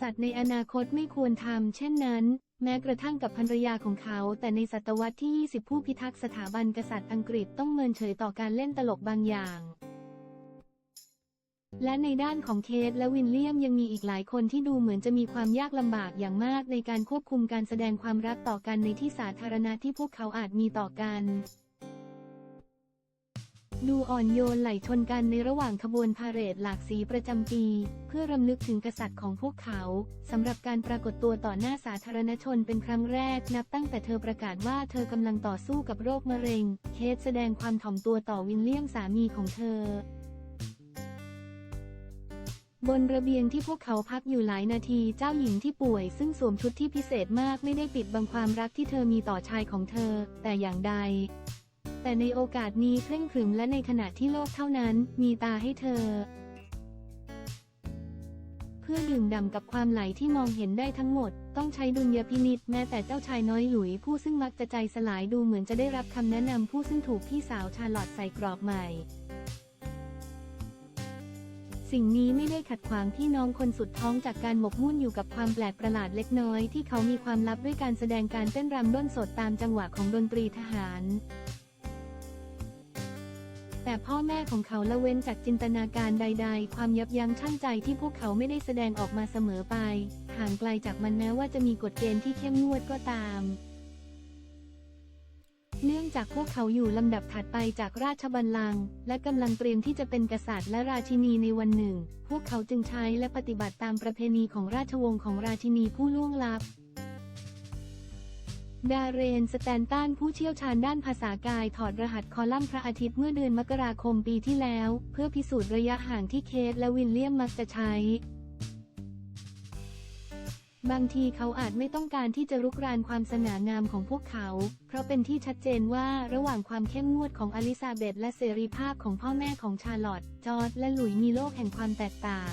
ษัตริย์ในอนาคตไม่ควรทำเช่นนั้น แม้กระทั่งกับภรรยาของเขา แต่ในศตวรรษที่ 20 ผู้พิทักษ์สถาบันกษัตริย์อังกฤษต้องเมินเฉยต่อการเล่นตลกบางอย่างและในด้านของเคทและวินเลียมยังมีอีกหลายคนที่ดูเหมือนจะมีความยากลำบากอย่างมากในการควบคุมการแสดงความรักต่อกันในที่สาธารณะที่พวกเขาอาจมีต่อกัน ดูอ่อนโยนไหลชนกันในระหว่างขบวนพาเหรดหลากสีประจำปี เพื่อรำลึกถึงกษัตริย์ของพวกเขาสำหรับการปรากฏตัวต่อหน้าสาธารณชนเป็นครั้งแรก นับตั้งแต่เธอประกาศว่าเธอกำลังต่อสู้กับโรคมะเร็ง เคทแสดงความถ่อมตัวต่อวินเลียมสามีของเธอบนระเบียงที่พวกเขาพักอยู่หลายนาทีเจ้าหญิงที่ป่วย ซึ่งสวมชุดที่พิเศษมากไม่ได้ปิดบังความรักที่เธอมีต่อชายของเธอ แต่อย่างใด แต่ในโอกาสนี้เคร่งขรึมและในขณะที่โลกเท่านั้น มีตาให้เธอ เพื่อดื่มด่ำกับความไหลที่มองเห็นได้ทั้งหมด ต้องใช้ดุลยพินิษแม้แต่เจ้าชายน้อยหลุย ผู้ซึ่งมักจะใจสลายดูเหมือนจะได้รับคำแนะนำผู้ซึ่งถูกพี่สาวชาลอตใส่กรอบใหม่สิ่งนี้ไม่ได้ขัดขวางพี่น้องคนสุดท้องจากการหมกมุ่นอยู่กับความแปลกประหลาดเล็กน้อยที่เขามีความลับด้วยการแสดงการเต้นรำด้นสดตามจังหวะของดนตรีทหาร แต่พ่อแม่ของเขาละเว้นจากจินตนาการใด ๆ ความยับยั้งชั่งใจที่พวกเขาไม่ได้แสดงออกมาเสมอไป ห่างไกลจากมันแม้ว่าจะมีกฎเกณฑ์ที่เข้มงวดก็ตาม เนื่องจากพวกเขาอยู่ลำดับถัดไปจากราชบัลลังก์และกำลังเตรียมที่จะเป็นกษัตริย์และราชินีในวันหนึ่ง พวกเขาจึงใช้และปฏิบัติตามประเพณีของราชวงศ์ของราชินีผู้ล่วงลับ ดาเรน สแตนตันผู้เชี่ยวชาญด้านภาษากายถอดรหัสคอลัมน์พระอาทิตย์เมื่อเดือนมกราคมปีที่แล้ว เพื่อพิสูจน์ระยะห่างที่เคทและวิลเลียมมักจะใช้ บางทีเขาอาจไม่ต้องการที่จะรุกรานความสง่างามของพวกเขา เพราะเป็นที่ชัดเจนว่าระหว่างความเข้มงวดของอลิซาเบธและเสรีภาพของพ่อแม่ของชาร์ลอตต์จอร์จและหลุยส์มีโลกแห่งความแตกต่าง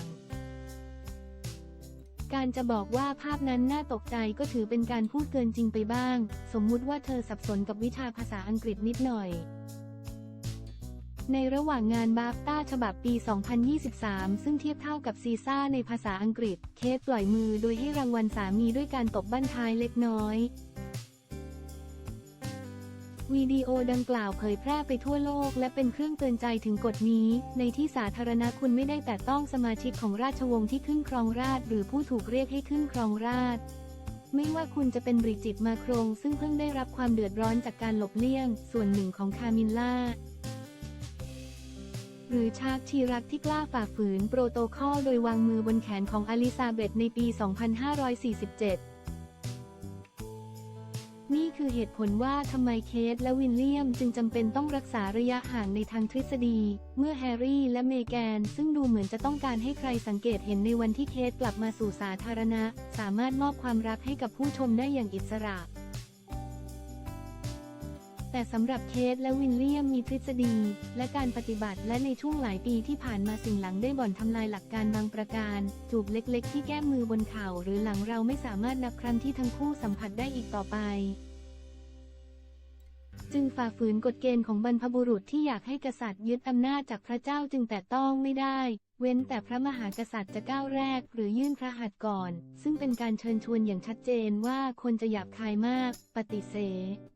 การจะบอกว่าภาพนั้นน่าตกใจก็ถือเป็นการพูดเกินจริงไปบ้าง สมมุติว่าเธอสับสนกับวิชาภาษาอังกฤษนิดหน่อย ในระหว่างงานบาฟต้าฉบับปี 2023 ซึ่งเทียบเท่ากับซีซ่าในภาษาอังกฤษ เคทปล่อยมือโดยให้รางวัลสามีด้วยการตบบั้นท้ายเล็กน้อย วิดีโอดังกล่าวเผยแพร่ไปทั่วโลก และเป็นเครื่องเตือนใจถึงกฎนี้ ในที่สาธารณะคุณไม่ได้แต่ต้องสมาชิกของราชวงศ์ที่ขึ้นครองราชหรือผู้ถูกเรียกให้ขึ้นครองราชไม่ว่าคุณจะเป็นบริจิตมาโครง ซึ่งเพิ่งได้รับความเดือดร้อนจากการหลบเลี่ยง ส่วนหนึ่งของคามิลล่า หรือชาร์กชีรักที่กล้าฝ่าฝืนโปรโตคอลโดยวางมือบนแขนของอลิซาเบธในปี 2547 นี่คือเหตุผลว่าทำไมเคทและวินเลียมจึงจำเป็นต้องรักษาระยะห่างในทางทฤษฎี เมื่อแฮร์รี่และเมแกน ซึ่งดูเหมือนจะต้องการให้ใครสังเกตเห็นในวันที่เคทกลับมาสู่สาธารณะ สามารถมอบความรักให้กับผู้ชมได้อย่างอิสระ แต่สำหรับเคทและวินเลียมมีทฤษฎี และการปฏิบัติและในช่วงหลายปีที่ผ่านมาสิ่งหลังได้บ่อนทำลายหลักการบางประการ จูบเล็กๆ ที่แก้มมือบนเข่าหรือหลังเราไม่สามารถนับครั้งที่ทั้งคู่สัมผัสได้อีกต่อไป จึงฝ่าฝืนกฎเกณฑ์ของบรรพบุรุษที่อยากให้กษัตริย์ยึดอำนาจจากพระเจ้าจึงแต่ต้องไม่ได้เว้นแต่พระมหากษัตริย์จะก้าวแรกหรือยื่นพระหัตถ์ก่อน ซึ่งเป็นการเชิญชวนอย่างชัดเจนว่าคนจะหยาบคายมาก ปฏิเสธ